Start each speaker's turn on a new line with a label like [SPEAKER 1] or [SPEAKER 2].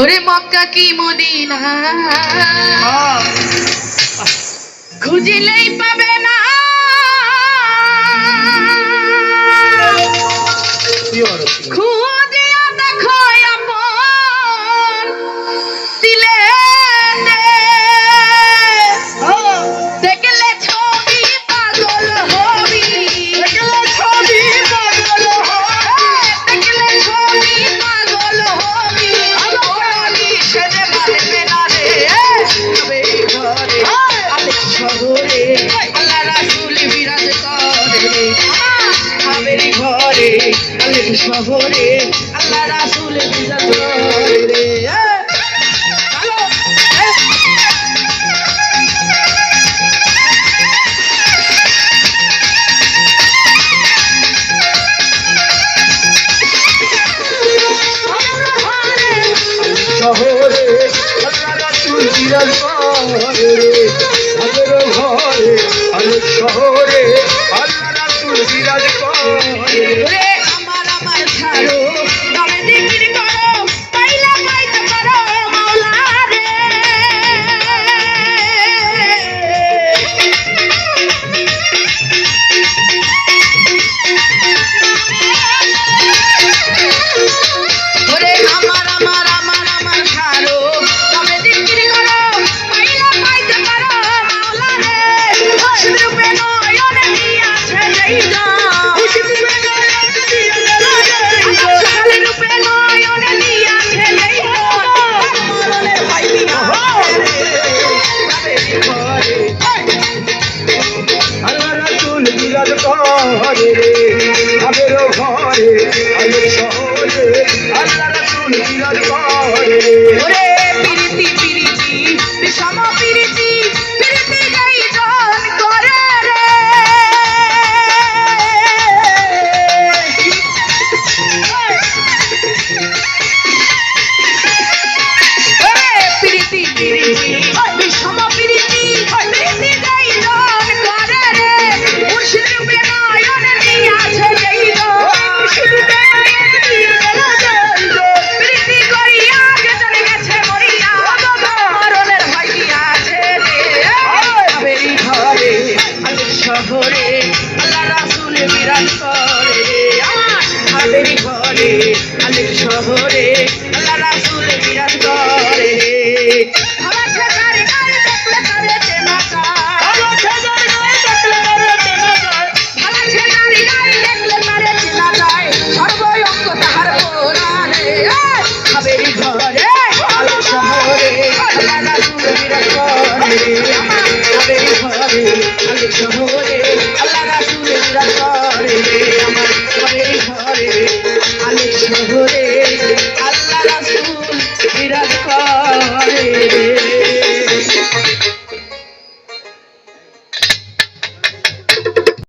[SPEAKER 1] ওরে মক্কা কি মদিনা? খুঁজিলেই পাবে আল্লাহ রাসুল বিরাজ করে আমেরি ঘরে আলেম শহরে আল্লাহ রাসুল বিরাজ করে
[SPEAKER 2] বিরাজ করে সাগর ঘরে আলোক শহরে আল্লাহ তুল বিরাজ করে। আলোর ঘরে রে
[SPEAKER 1] আমের ঘরে আলোর ঘরে আল্লাহ রাসুল বিরাজ ঘরে বিরাট করে আমার হাতের ঘরে আলেক শহরে আল্লাহ রাসুল বিরাট করে।